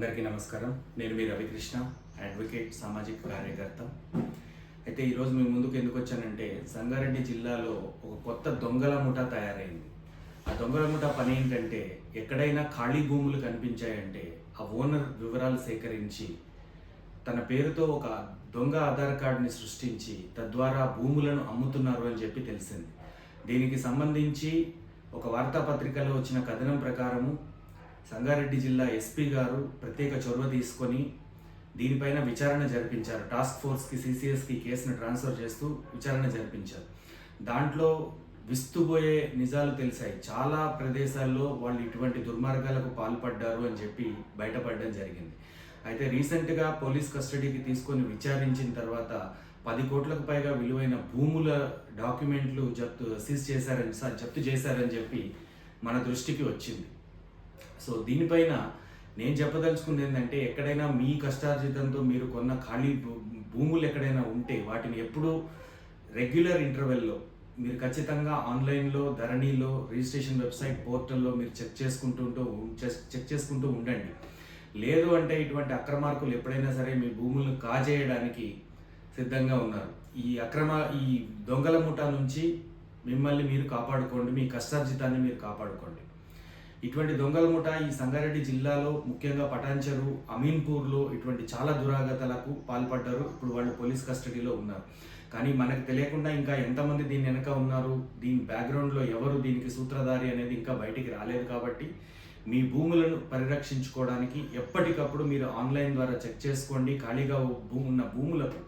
అందరికీ నమస్కారం. నేను మీ రవికృష్ణ అడ్వకేట్ సామాజిక కార్యకర్త. అయితే ఈరోజు మీ ముందుకు ఎందుకు వచ్చానంటే సంగారెడ్డి జిల్లాలో ఒక కొత్త దొంగల ముఠా తయారైంది. ఆ దొంగల ముఠా పని ఏంటంటే ఎక్కడైనా ఖాళీ భూములు కనిపించాయంటే ఆ ఓనర్ వివరాలు సేకరించి తన పేరుతో ఒక దొంగ ఆధార్ కార్డుని సృష్టించి తద్వారా భూములను అమ్ముతున్నారు అని చెప్పి తెలిసింది. దీనికి సంబంధించి ఒక వార్తాపత్రికలో వచ్చిన కథనం ప్రకారము సంగారెడ్డి జిల్లా ఎస్పీ గారు ప్రత్యేక చొరవ తీసుకొని దీనిపైన విచారణ జరిపించారు. టాస్క్ ఫోర్స్కి సిసిఎస్కి కేసును ట్రాన్స్ఫర్ చేస్తూ విచారణ జరిపించారు. దాంట్లో విస్తుపోయే నిజాలు తెలిసాయి. చాలా ప్రదేశాల్లో వాళ్ళు ఇటువంటి దుర్మార్గాలకు పాల్పడ్డారు అని చెప్పి బయటపడడం జరిగింది. అయితే రీసెంట్గా పోలీస్ కస్టడీకి తీసుకొని విచారించిన తర్వాత పది కోట్లకు పైగా విలువైన భూముల డాక్యుమెంట్లు జప్తు సీజ్ చేశారని జప్తు చేశారని చెప్పి మన దృష్టికి వచ్చింది. సో దీనిపైన నేను చెప్పదలుచుకుంది ఏంటంటే ఎక్కడైనా మీ కష్టార్జితంతో మీరు కొన్న ఖాళీ భూములు ఎక్కడైనా ఉంటే వాటిని ఎప్పుడూ రెగ్యులర్ ఇంటర్వెల్లో మీరు ఖచ్చితంగా ఆన్లైన్లో ధరణిలో రిజిస్ట్రేషన్ వెబ్సైట్ పోర్టల్లో మీరు చెక్ చేసుకుంటూ చెక్ చేసుకుంటూ ఉండండి. లేదు అంటే ఇటువంటి అక్రమార్కులు ఎప్పుడైనా సరే మీ భూములను కాజేయడానికి సిద్ధంగా ఉన్నారు. ఈ అక్రమ ఈ దొంగల ముఠా నుంచి మిమ్మల్ని మీరు కాపాడుకోండి మీ కష్టార్జితాన్ని మీరు కాపాడుకోండి. ఇటువంటి దొంగల ముఠ ఈ సంగారెడ్డి జిల్లాలో ముఖ్యంగా పటాన్చెరు అమీన్పూర్లో ఇటువంటి చాలా దురాగతాలకు పాల్పడ్డారు. ఇప్పుడు వాళ్ళు పోలీస్ కస్టడీలో ఉన్నారు. కానీ మనకు తెలియకుండా ఇంకా ఎంతమంది దీని వెనక ఉన్నారు? దీని బ్యాక్గ్రౌండ్లో ఎవరు? దీనికి సూత్రధారి అనేది ఇంకా బయటికి రాలేదు కాబట్టి మీ భూములను పరిరక్షించుకోవడానికి ఎప్పటికప్పుడు మీరు ఆన్లైన్ ద్వారా చెక్ చేసుకోండి. ఖాళీగా భూమి ఉన్న భూములకు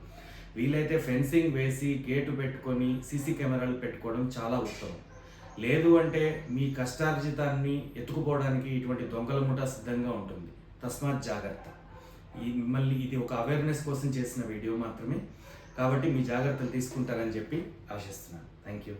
వీలైతే ఫెన్సింగ్ వేసి గేటు పెట్టుకొని సీసీ కెమెరాలు పెట్టుకోవడం చాలా ఉత్తమం. లేదు అంటే మీ కష్టార్జితాన్ని ఎత్తుకుపోవడానికి ఇటువంటి దొంగల ముఠ సిద్ధంగా ఉంటుంది. తస్మాత్ జాగ్రత్త. ఈ మిమ్మల్ని ఇది ఒక అవేర్నెస్ కోసం చేసిన వీడియో మాత్రమే. కాబట్టి మీ జాగ్రత్తలు తీసుకుంటారని చెప్పి ఆశిస్తున్నాను. Thank you